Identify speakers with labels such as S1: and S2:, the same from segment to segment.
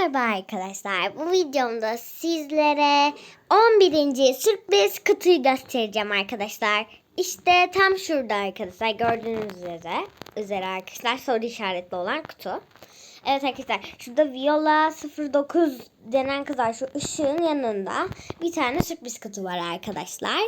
S1: Merhaba arkadaşlar. Bu videomda sizlere 11. sürpriz kutuyu göstereceğim arkadaşlar. İşte tam şurada arkadaşlar gördüğünüz üzere, üzere arkadaşlar soru işaretli olan kutu. Evet arkadaşlar şurada Viola 09 denen kızar şu ışığın yanında bir tane sürpriz kutu var arkadaşlar.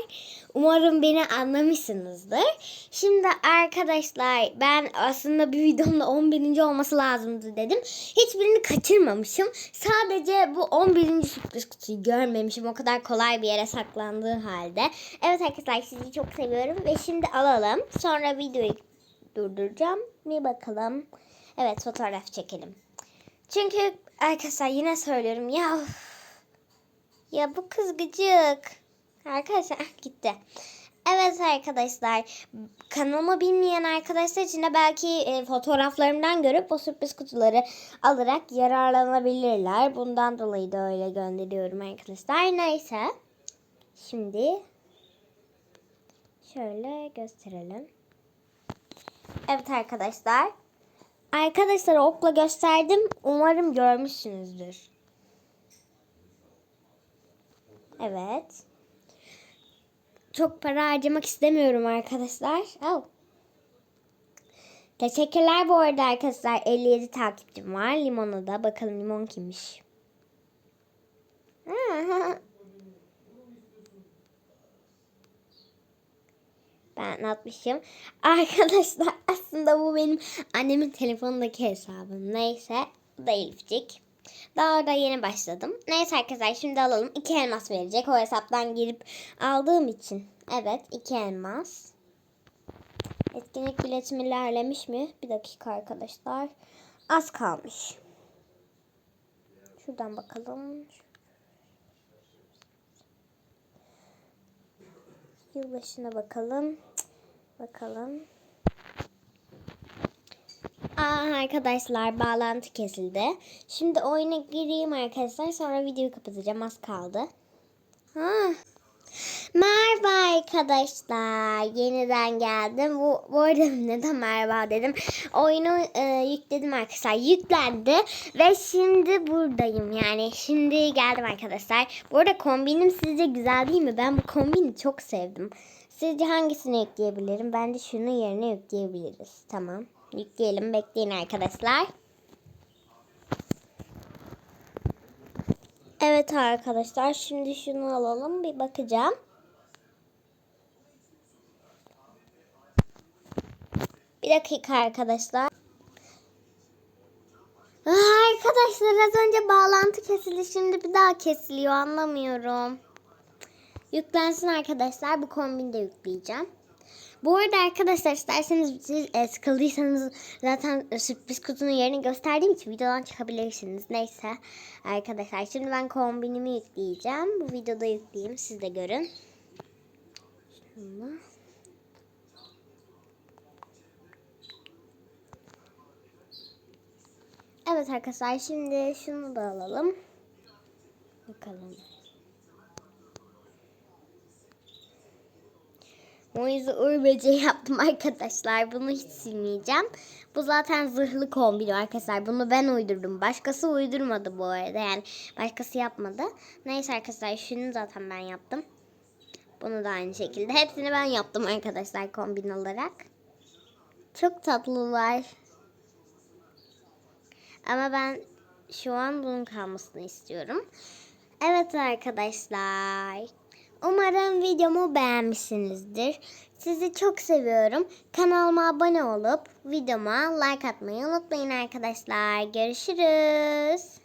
S1: Umarım beni anlamışsınızdır. Şimdi arkadaşlar ben aslında bir videomda 11. olması lazımdı dedim. Hiçbirini kaçırmamışım. Sadece bu 11. sürpriz kutuyu görmemişim. O kadar kolay bir yere saklandığı halde. Evet arkadaşlar sizi çok seviyorum ve şimdi alalım. Sonra videoyu durduracağım. Bir bakalım. Evet fotoğraf çekelim. Çünkü arkadaşlar yine söylüyorum ya ya bu kız gıcık. Arkadaşlar ah, gitti. Evet arkadaşlar kanalımı bilmeyen arkadaşlar için de belki e, fotoğraflarımdan görüp o sürpriz kutuları alarak yararlanabilirler. Bundan dolayı da öyle gönderiyorum arkadaşlar. Neyse. Şimdi şöyle gösterelim. Evet arkadaşlar. Arkadaşlar okla gösterdim. Umarım görmüşsünüzdür. Evet. Çok para harcamak istemiyorum arkadaşlar. Oh. Teşekkürler bu arada arkadaşlar. 57 takipçim var. Limon'a da. Bakalım limon kimmiş. Ben. Arkadaşlar aslında bu benim annemin telefonundaki hesabım. Neyse da Elifcik. Daha da yeni başladım. Neyse arkadaşlar şimdi alalım. İki elmas verecek. O hesaptan girip aldığım için. Evet iki elmas. Etkinlik biletim ilerlemiş mi? Bir dakika arkadaşlar. Az kalmış. Şuradan bakalım. Yılbaşına bakalım. Bakalım. Aa, arkadaşlar bağlantı kesildi. Şimdi oyuna gireyim arkadaşlar. Sonra videoyu kapatacağım. Az kaldı. Ha. Merhaba arkadaşlar. Yeniden geldim. Bu, bu arada neden merhaba dedim. Oyunu e, yükledim arkadaşlar. Yüklendi. Ve şimdi buradayım. Yani şimdi geldim arkadaşlar. Bu arada kombinim sizce güzel değil mi? Ben bu kombini çok sevdim. Sizce hangisini yükleyebilirim? Bence şunun yerine yükleyebiliriz. Tamam. Yükleyelim. Bekleyin arkadaşlar. Evet arkadaşlar. Şimdi şunu alalım. Bir bakacağım. Bir dakika arkadaşlar. Aa, Arkadaşlar az önce bağlantı kesildi. Şimdi bir daha kesiliyor. Anlamıyorum. Yüklensin arkadaşlar. Bu kombini de yükleyeceğim. Bu arada arkadaşlar isterseniz siz e, sıkıldıysanız zaten sürpriz kutunun yerini gösterdiğim için videodan çıkabilirsiniz. Neyse arkadaşlar şimdi ben kombinimi yükleyeceğim. Bu videoda yükleyeyim siz de görün. Şunu. Evet arkadaşlar şimdi şunu da alalım. Bakalım. Moize uğur böceği yaptım arkadaşlar. Bunu hiç silmeyeceğim. Bu zaten zırhlı kombin arkadaşlar. Bunu ben uydurdum. Başkası uydurmadı bu arada. Yani başkası yapmadı. Neyse arkadaşlar şunu zaten ben yaptım. Bunu da aynı şekilde. Hepsini ben yaptım arkadaşlar kombin olarak. Çok tatlılar. Ama ben şu an bunun kalmasını istiyorum. Evet arkadaşlar. Umarım videomu beğenmişsinizdir. Sizi çok seviyorum. Kanalıma abone olup videoma like atmayı unutmayın arkadaşlar. Görüşürüz.